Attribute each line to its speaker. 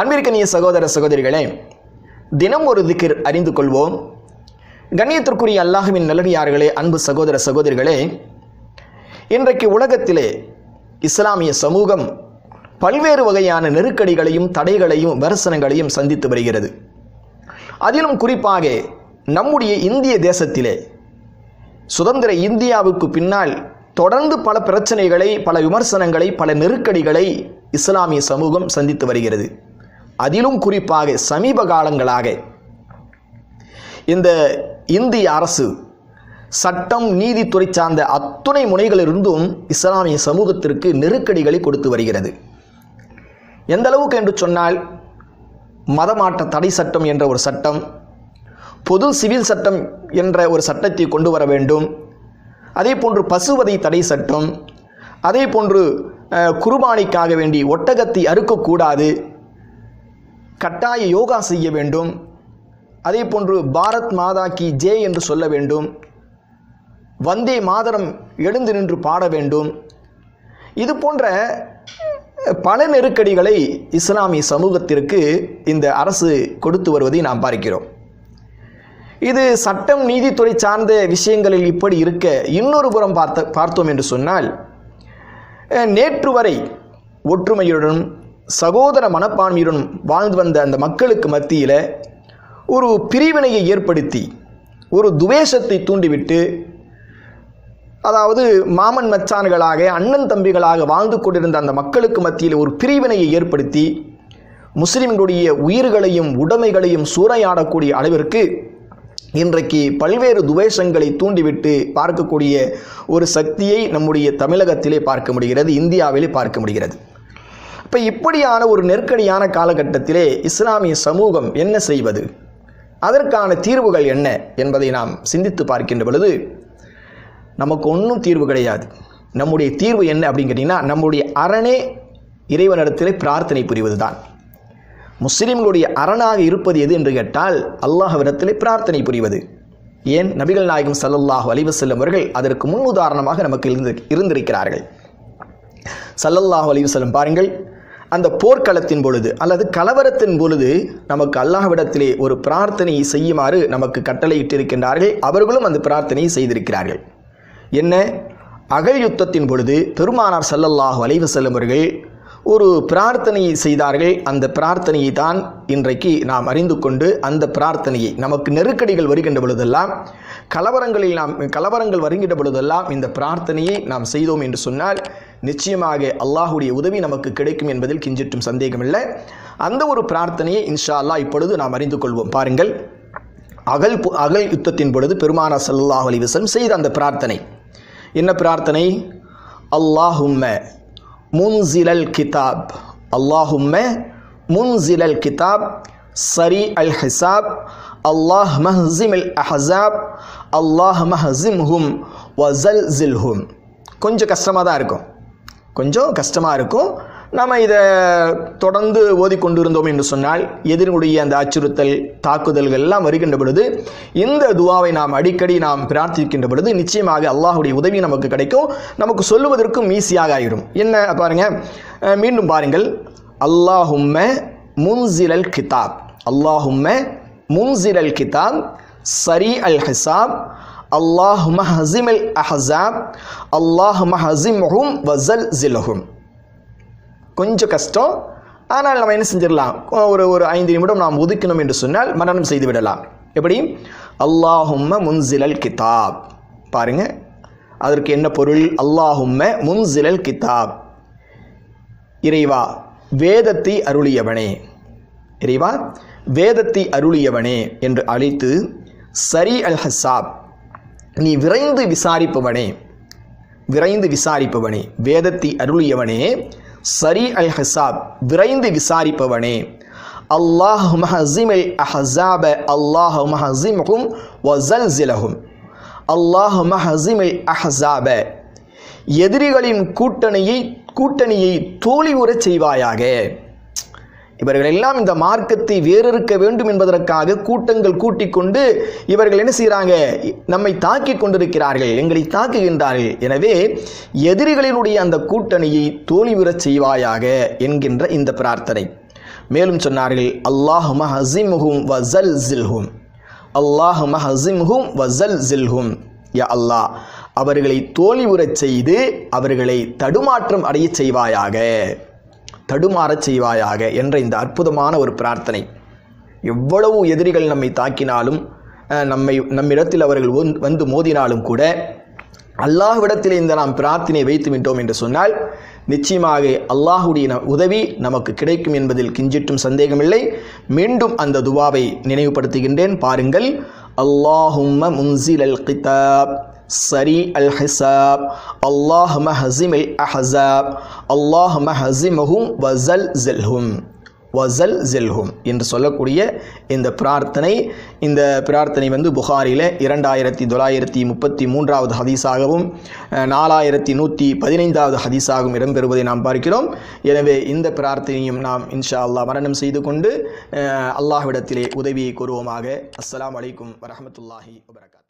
Speaker 1: அன்பிற்கனிய சகோதர சகோதரிகளே தினம் ஒரு திக்கிர் அறிந்து கொள்வோம். கண்ணியத்திற்குரிய அல்லாஹுவின் நல்லடியார்களே அன்பு சகோதர சகோதரிகளே இன்றைக்கு உலகத்திலே இஸ்லாமிய சமூகம் பல்வேறு வகையான நெருக்கடிகளையும் தடைகளையும் விமர்சனங்களையும் சந்தித்து வருகிறது. அதிலும் குறிப்பாக நம்முடைய இந்திய தேசத்திலே சுதந்திர இந்தியாவுக்கு பின்னால் தொடர்ந்து பல பிரச்சனைகளை பல விமர்சனங்களை பல நெருக்கடிகளை இஸ்லாமிய சமூகம் சந்தித்து வருகிறது. அதிலும் குறிப்பாக சமீப காலங்களாக இந்த இந்திய அரசு சட்டம் நீதித்துறை சார்ந்த அத்துணை முனைகளிலிருந்தும் இஸ்லாமிய சமூகத்திற்கு நெருக்கடிகளை கொடுத்து வருகிறது. எந்த அளவுக்கு என்று சொன்னால் மதமாற்ற தடை சட்டம் என்ற ஒரு சட்டம் பொது சிவில் சட்டம் என்ற ஒரு சட்டத்தை கொண்டு வர வேண்டும். அதே போன்று பசுவதை தடை சட்டம் அதே போன்று குருபானிக்காக குர்பானிக்காக வேண்டி ஒட்டகத்தை அறுக்கக்கூடாது. கட்டாய யோகா செய்ய வேண்டும். அதே போன்று பாரத் மாதா கி ஜே என்று சொல்ல வேண்டும். வந்தே மாதரம் எழுந்து நின்று பாட வேண்டும். இது போன்ற பல நெருக்கடிகளை இஸ்லாமிய சமூகத்திற்கு இந்த அரசு கொடுத்து வருவதை நாம் பார்க்கிறோம். இது சட்டம் நீதித்துறை சார்ந்த விஷயங்களில் இப்படி இருக்க இன்னொரு புறம் பார்த்த பார்த்தோம் என்று சொன்னால் நேற்று வரை ஒற்றுமையுடன் சகோதர மனப்பான்மையுடன் வாழ்ந்து வந்த அந்த மக்களுக்கு மத்தியில் ஒரு பிரிவினையை ஏற்படுத்தி ஒரு துவேஷத்தை தூண்டிவிட்டு அதாவது மாமன் மச்சான்களாக அண்ணன் தம்பிகளாக வாழ்ந்து கொண்டிருந்த அந்த மக்களுக்கு மத்தியில் ஒரு பிரிவினையை ஏற்படுத்தி முஸ்லிம்களுடைய உயிர்களையும் உடைமைகளையும் சூறையாடக்கூடிய அளவிற்கு இன்றைக்கு பல்வேறு துவேஷங்களை தூண்டிவிட்டு பார்க்கக்கூடிய ஒரு சக்தியை நம்முடைய தமிழகத்திலே பார்க்க முடிகிறது இந்தியாவிலே பார்க்க முடிகிறது. இப்போ இப்படியான ஒரு நெருக்கடியான காலகட்டத்திலே இஸ்லாமிய சமூகம் என்ன செய்வது? அதற்கான தீர்வுகள் என்ன என்பதை நாம் சிந்தித்து பார்க்கின்ற பொழுது நமக்கு ஒன்றும் தீர்வு கிடையாது. நம்முடைய தீர்வு என்ன அப்படின்னு கேட்டிங்கன்னா நம்முடைய அரணே இறைவனிடத்திலே பிரார்த்தனை புரிவது தான் முஸ்லீம்களுடைய அரணாக இருப்பது எது என்று கேட்டால் அல்லாஹ்விடத்திலே பிரார்த்தனை புரிவது. ஏன்? நபிகள் நாயகம் சல்லல்லாஹு அலைஹி செல்லும் அவர்கள் அதற்கு முன் உதாரணமாக நமக்கு இருந்து இருந்திருக்கிறார்கள். சல்லல்லாஹு அலைஹி செல்லும் பாருங்கள் அந்த போர்க்களத்தின் பொழுது அல்லது கலவரத்தின் பொழுது நமக்கு அல்லாஹ்விடத்திலே ஒரு பிரார்த்தனை செய்யுமாறு நமக்கு கட்டளையிட்டிருக்கின்றார்கள் அவர்களும் அந்த பிரார்த்தனையை செய்திருக்கிறார்கள். என்ன? அகல் யுத்தத்தின் பொழுது பெருமானார் ஸல்லல்லாஹு வலைவு வஸல்லம் அவர்கள் ஒரு பிரார்த்தனையை செய்தார்கள் அந்த பிரார்த்தனையை தான் இன்றைக்கு நாம் அறிந்து கொண்டு அந்த பிரார்த்தனையை நமக்கு நெருக்கடிகள் வருகின்ற பொழுதெல்லாம் கலவரங்களில் நாம் கலவரங்கள் வருகின்ற பொழுதெல்லாம் இந்த பிரார்த்தனையை நாம் செய்தோம் என்று சொன்னால் நிச்சயமாக அல்லாஹுடைய உதவி நமக்கு கிடைக்கும் என்பதில் கிஞ்சிட்டும் சந்தேகமில்லை. அந்த ஒரு பிரார்த்தனையை இன்ஷா அல்லாஹ் இப்பொழுது நாம் அறிந்து கொள்வோம். பாருங்கள் அகல் பு- அகல் யுத்தத்தின் பொழுது பெருமானா சல்லாஹ் அலைஹி வஸல்லம் செய்த அந்த பிரார்த்தனை. என்ன பிரார்த்தனை? அல்லாஹும்ம முன்சிலல் கிதாப் அல்லாஹும்ம முன்சிலல் கிதாப் சரி அல் ஹிசாப் அல்லாஹ் மஹ்சிம் அல் அஹசாப் அல்லாஹ் மஹ்சிம்ஹும் வசல் ஜில்ஹும் கொஞ்சம் கஷ்டமாக தான் இருக்கும். கொஞ்சம் கஷ்டமாக இருக்கும். நம்ம இதை தொடர்ந்து ஓதிக்கொண்டு இருந்தோம் என்று சொன்னால் எதிரினுடைய அந்த அச்சுறுத்தல் தாக்குதல்கள் எல்லாம் வருகின்ற பொழுது இந்த துவாவை நாம் அடிக்கடி நாம் பிரார்த்திக்கின்ற பொழுது நிச்சயமாக அல்லாஹுடைய உதவி நமக்கு கிடைக்கும். நமக்கு சொல்லுவதற்கும் ஈஸியாக ஆகிடும் என்ன பாருங்கள் மீண்டும் பாருங்கள். அல்லாஹும்ம முன்சிரல் கிதாப். அல்லாஹும்ம முன்சிரல் கிதாப். சரி அல் ஹிசாப் அல்லாஹ் மஹசிம் அல் அஹசாப் அல்லாஹ் மஹசிம்ஹும் வசல் ஜிலஹும் கொஞ்சம் கஷ்டம் ஆனால் நம்ம என்ன செஞ்சிடலாம்? ஒரு ஒரு ஐந்து நிமிடம் நாம் ஒதுக்கணும் என்று சொன்னால் மரணம் செய்து விடலாம். எப்படி? அல்லாஹும்ம முன்சிலல் கிதாப். பாருங்க. அதற்கு என்ன பொருள்? அல்லாஹும்ம முன்சிலல் கிதாப். இறைவா வேதத்தை அருளியவனே. இறைவா வேதத்தை அருளியவனே என்று அழைத்து சரி அல் ஹசாப் நீ விரைந்து விசாரிப்பவனே. விரைந்து விசாரிப்பவனே. வேதத்தை அருளியவனே. சரி அல் ஹசாப் விரைந்து விசாரிப்பவனே. அல்லாஹ் மஹசிம் அல் அஹசாப அல்லாஹ் மஹசிம்ஹும் வசல்சிலஹும் அல்லாஹ் மஹசிம் அல் அஹசாப எதிரிகளின் கூட்டணியை கூட்டணியை தோழி உறச் செய்வாயாக. இவர்கள் எல்லாம் இந்த மார்க்கத்தை வேறிருக்க வேண்டும் என்பதற்காக கூட்டங்கள் கூட்டிக் கொண்டு இவர்கள் என்ன செய்கிறாங்க? நம்மை தாக்கிக் கொண்டிருக்கிறார்கள் எங்களை தாக்குகின்றார்கள். எனவே எதிரிகளினுடைய அந்த கூட்டணியை தோல்வியுறச் செய்வாயாக என்கின்ற இந்த பிரார்த்தனை. மேலும் சொன்னார்கள் அல்லாஹும ஹசிம்ஹும் வசல் ஜில்ஹும் அல்லாஹும ஹசிம்ஹும் வசல் ஜில்ஹும் யா அல்லாஹ் அவர்களை தோல்வி உறச் செய்து அவர்களை தடுமாற்றம் அடையச் செய்வாயாக. தடுமாறச் செய்வாயாக என்ற இந்த அற்புதமான ஒரு பிரார்த்தனை. எவ்வளவு எதிரிகள் நம்மை தாக்கினாலும் நம்மை நம்மிடத்தில் அவர்கள் வந்து- வந்து மோதினாலும் கூட அல்லாஹ்விடத்தில் இந்த நாம் பிரார்த்தனை வைத்து விட்டோம் என்று சொன்னால் நிச்சயமாக அல்லாஹுடைய உதவி நமக்கு கிடைக்கும் என்பதில் கிஞ்சிட்டும் சந்தேகமில்லை. மீண்டும் அந்த துவாவை நினைவுபடுத்துகின்றேன். பாருங்கள் அல்லாஹும்ம முன்சில் அல் கிதாப். சரி அல் ஹிசாப் அல்லாஹ் மஹசிம் அல் அஹசாப். அல்லாஹ் மஹசிமஹும் வசல் ஜெல்ஹும் வசல் ஜெல்ஹும் என்று சொல்லக்கூடிய இந்த பிரார்த்தனை இந்த பிரார்த்தனை வந்து புகாரில் இரண்டாயிரத்தி தொள்ளாயிரத்தி முப்பத்தி மூன்றாவது ஹதீஸாகவும் நாலாயிரத்தி நூற்றி பதினைந்தாவது ஹதீஸாகவும் இடம்பெறுவதை நாம் பார்க்கிறோம். எனவே இந்த பிரார்த்தனையும் நாம் இன்ஷா அல்லாஹ் மரணம் செய்து கொண்டு அல்லாஹ்விடத்திலே உதவியை கூறுவோமாக. அஸ்லாம் அலைக்கும் வரமத்துல்லாஹி வபரகாத்.